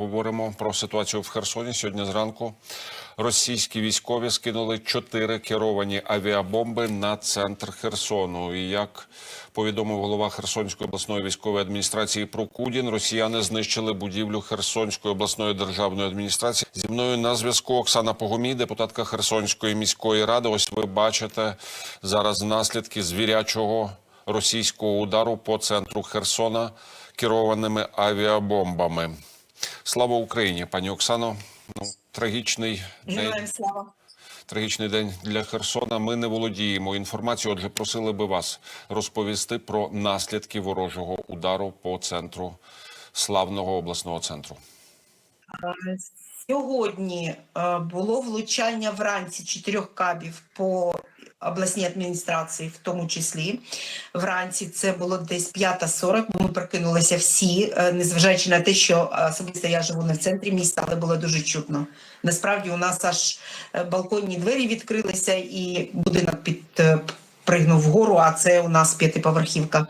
Говоримо про ситуацію в Херсоні. Сьогодні зранку російські військові скинули чотири керовані авіабомби на центр Херсону. І як повідомив голова Херсонської обласної військової адміністрації Прокудін, росіяни знищили будівлю Херсонської обласної державної адміністрації. Зі мною на зв'язку Оксана Погомій, депутатка Херсонської міської ради. Ось ви бачите зараз наслідки звірячого російського удару по центру Херсона керованими авіабомбами. Слава Україні, пані Оксано. Ну, трагічний день. Слава. Трагічний день для Херсона. Ми не володіємо інформацією. Отже, просили би вас розповісти про наслідки ворожого удару по центру славного обласного центру. Сьогодні е, було влучання вранці чотирьох кабів по обласній адміністрації, в тому числі. Вранці це було десь 5.40, Ми прокинулися всі, е, незважаючи на те, що е, особисто я живу не в центрі міста, але було дуже чутно. Насправді у нас аж е, балконні двері відкрилися, і будинок підпригнув вгору, а це у нас п'ятиповерхівка.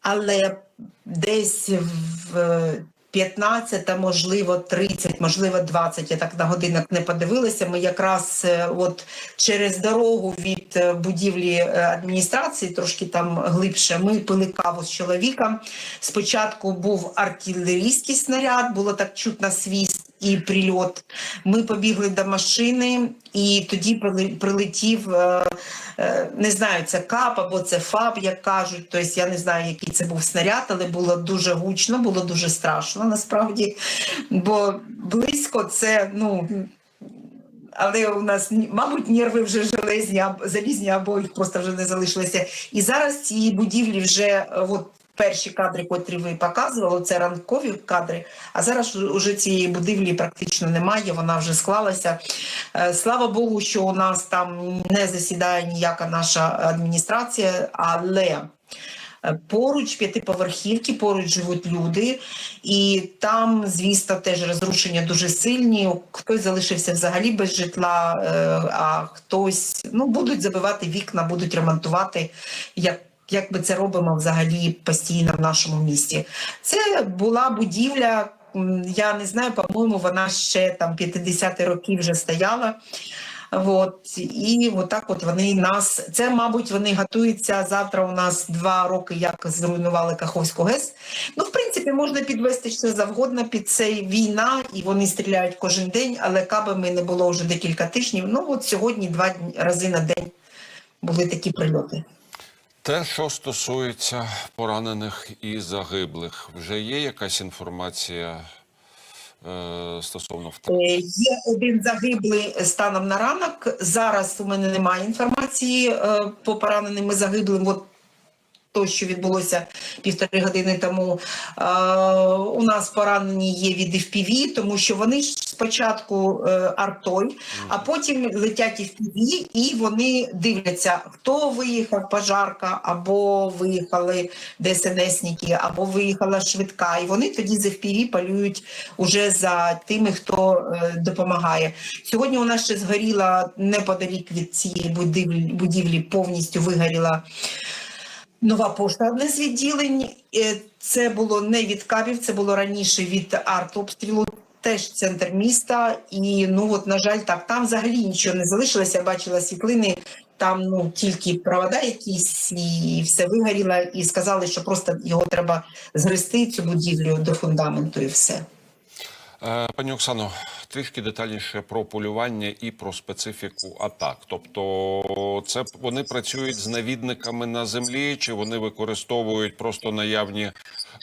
Але десь в 15, а можливо 30, можливо 20, я так на годинок не подивилася. Ми якраз е, от через дорогу від е, будівлі е, адміністрації, трошки там глибше, ми пили каву з чоловіком. Спочатку був артилерійський снаряд, було так чутно свіст і прильот. Ми побігли до машини, і тоді прилетів. е, е, Не знаю, це кап або це ФАБ, як кажуть. Тобто я не знаю, який це був снаряд, але було дуже гучно, було дуже страшно насправді. Бо близько це, ну. Але у нас, мабуть, нерви вже железні, залізні, або їх просто вже не залишилося. І зараз ці будівлі вже е, от перші кадри, котрі ви показували, це ранкові кадри. А зараз уже цієї будівлі практично немає, вона вже склалася. Е, Слава Богу, що у нас там не засідає ніяка наша адміністрація, але. е, Поруч п'ятиповерхівки, поруч живуть люди, і там, звісно, теж розрушення дуже сильні. Хтось залишився взагалі без житла, е, а хтось ну будуть забивати вікна, будуть ремонтувати. Як як ми це робимо взагалі постійно в нашому місті? Це була будівля. Я не знаю, по-моєму, вона ще там 50 років вже стояла. От і отак, от вони нас. Це, мабуть, вони готуються завтра. У нас два роки, як зруйнували Каховську ГЕС. Ну, в принципі, можна підвести що завгодно під цей війна, і вони стріляють кожен день, але кабами не було вже декілька тижнів. Ну от сьогодні два рази на день були такі прильоти. Те, що стосується поранених і загиблих, вже є якась інформація е, стосовно втрат? Е, Є один загиблий станом на ранок. Зараз у мене немає інформації е, по пораненим і загиблим. От то, що відбулося півтори години тому. Е, у нас поранені є від FPV, тому що вони ж спочатку е, артой, а потім летять FPV, і вони дивляться, хто виїхав, пожарка, або виїхали ДСНСники, або виїхала швидка. І вони тоді з FPV полюють уже за тими, хто е, допомагає. Сьогодні у нас ще згоріла неподалік від цієї будівлі, будівлі повністю вигоріла. Нова пошта одне з відділень. Е, Це було не від кабів, це було раніше від артобстрілу. Теж центр міста, і ну от на жаль, так там взагалі нічого не залишилося. Бачила світлини. Там ну тільки провода якісь, і все вигоріло, і сказали, що просто його треба згрести цю будівлю до фундаменту, і все. Е, Пані Оксано, трішки детальніше про полювання і про специфіку атак. Тобто, це вони працюють з навідниками на землі, чи вони використовують просто наявні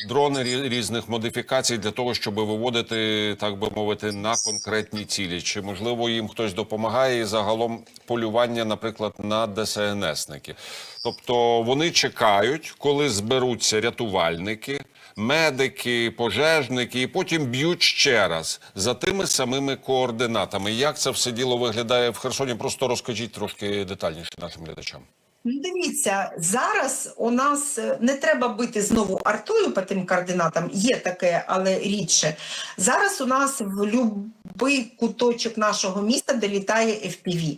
дрони різних модифікацій для того, щоб виводити, так би мовити, на конкретні цілі? Чи можливо їм хтось допомагає і загалом полювання, наприклад, на ДСНСники? Тобто вони чекають, коли зберуться рятувальники медики, пожежники, і потім б'ють ще раз за тими самими координатами. Як це все діло виглядає в Херсоні? Просто розкажіть трошки детальніше нашим глядачам. Ну, Дивіться, зараз у нас е, не треба бити знову артою по тим координатам, є таке, але рідше. Зараз у нас в будь-який куточок нашого міста долітає FPV.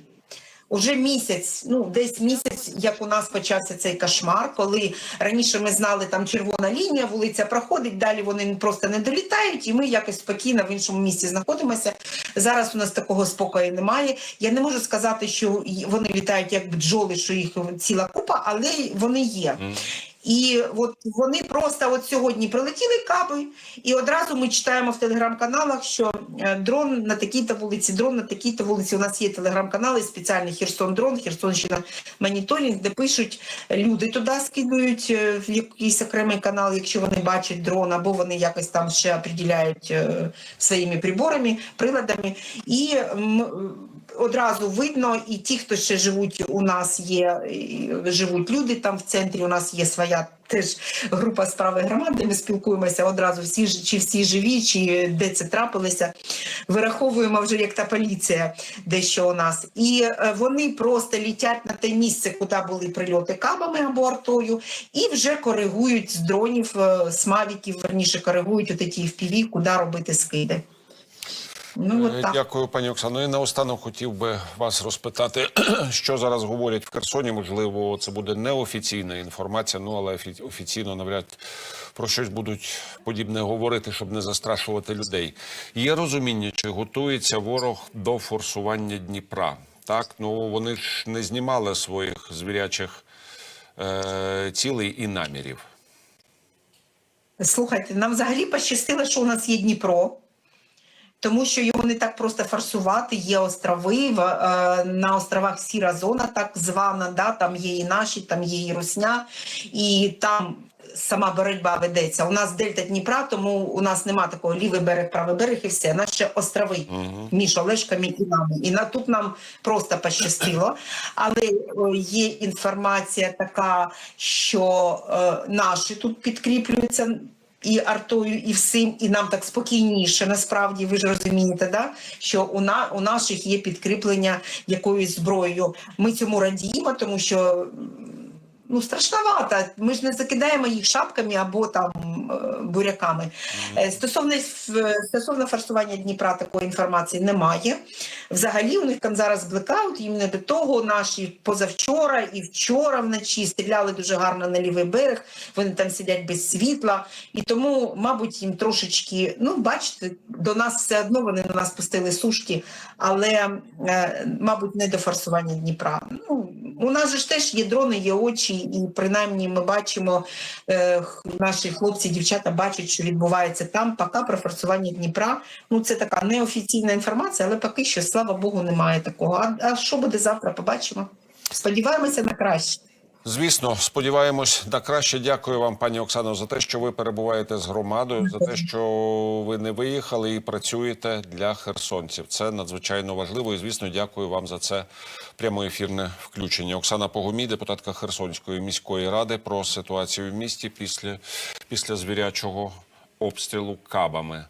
Уже місяць, ну десь місяць, як у нас почався цей кошмар, коли раніше ми знали, там червона лінія, вулиця проходить, далі вони просто не долітають, і ми якось спокійно в іншому місці знаходимося. Зараз у нас такого спокою немає. Я не можу сказати, що вони літають як бджоли, що їх ціла купа, але вони є. І от вони просто от сьогодні прилетіли каби, і одразу ми читаємо в телеграм-каналах, що е, дрон на такій-то вулиці, дрон на такій-то вулиці. У нас є телеграм-канали, спеціальний Херсон дрон, Херсонщина моніторинг, де пишуть люди туди скидують е, в якийсь окремий канал, якщо вони бачать дрон, або вони якось там ще определяють е, своїми приборами, приладами. І одразу видно, і ті, хто ще живуть, у нас є живуть люди там в центрі. У нас є своя теж група справи громад, де ми спілкуємося одразу. Всі чи всі живі, чи де це трапилося. Вираховуємо вже як та поліція, дещо у нас. І е, вони просто літять на те місце, куди були прильоти кабами або артою, і вже коригують з дронів, е, з мавіків, верніше коригують от ті FPV, куди робити скиди. Ну, Е, от так. Дякую, пані Оксано. І наостанок хотів би вас розпитати, що зараз говорять в Херсоні. Можливо, це буде неофіційна інформація, ну але офіційно навряд про щось будуть подібне говорити, щоб не застрашувати людей. Є розуміння, чи готується ворог до форсування Дніпра? Так, ну вони ж не знімали своїх звірячих е, цілей і намірів. Слухайте, нам взагалі пощастило, що у нас є Дніпро, тому що його не так просто форсувати. Є острови, в, е, на островах сіра зона, так звана, да, там є і наші, там є і Русня, і там сама боротьба ведеться. У нас дельта Дніпра, тому у нас нема такого лівий берег, правий берег і все. Наші острови між Олешками і нами. І на тут нам просто пощастило. Але о, є інформація така, що е, наші тут підкріплюються. І артою, і всім, і нам так спокійніше. Насправді, ви ж розумієте, да? що у, на, у наших є підкріплення якоюсь зброєю. Ми цьому радіємо, тому що ну страшновато. Ми ж не закидаємо їх шапками або там е, буряками. Е, Стосовно стосовно форсування Дніпра, такої інформації немає. Взагалі у них там зараз блекаут. Іменно до того наші позавчора і вчора вночі стріляли дуже гарно на лівий берег. Вони там сидять без світла, і тому, мабуть, їм трошечки, ну бачите, до нас все одно вони на нас пустили сушки, але е, мабуть не до форсування Дніпра. Ну у нас же ж теж є дрони, є очі, і принаймні ми бачимо, е, наші хлопці, дівчата бачать, що відбувається там. Поки про форсування Дніпра. Ну це така неофіційна інформація, але поки що, слава Богу, немає такого. А, а що буде завтра? Побачимо. Сподіваємося на краще. Звісно, сподіваємось на краще. Дякую вам, пані Оксано, за те, що ви перебуваєте з громадою, за те, що ви не виїхали і працюєте для херсонців. Це надзвичайно важливо. І звісно, дякую вам за це прямоефірне включення. Оксана Погомій, депутатка Херсонської міської ради, про ситуацію в місті після, після звірячого обстрілу кабами.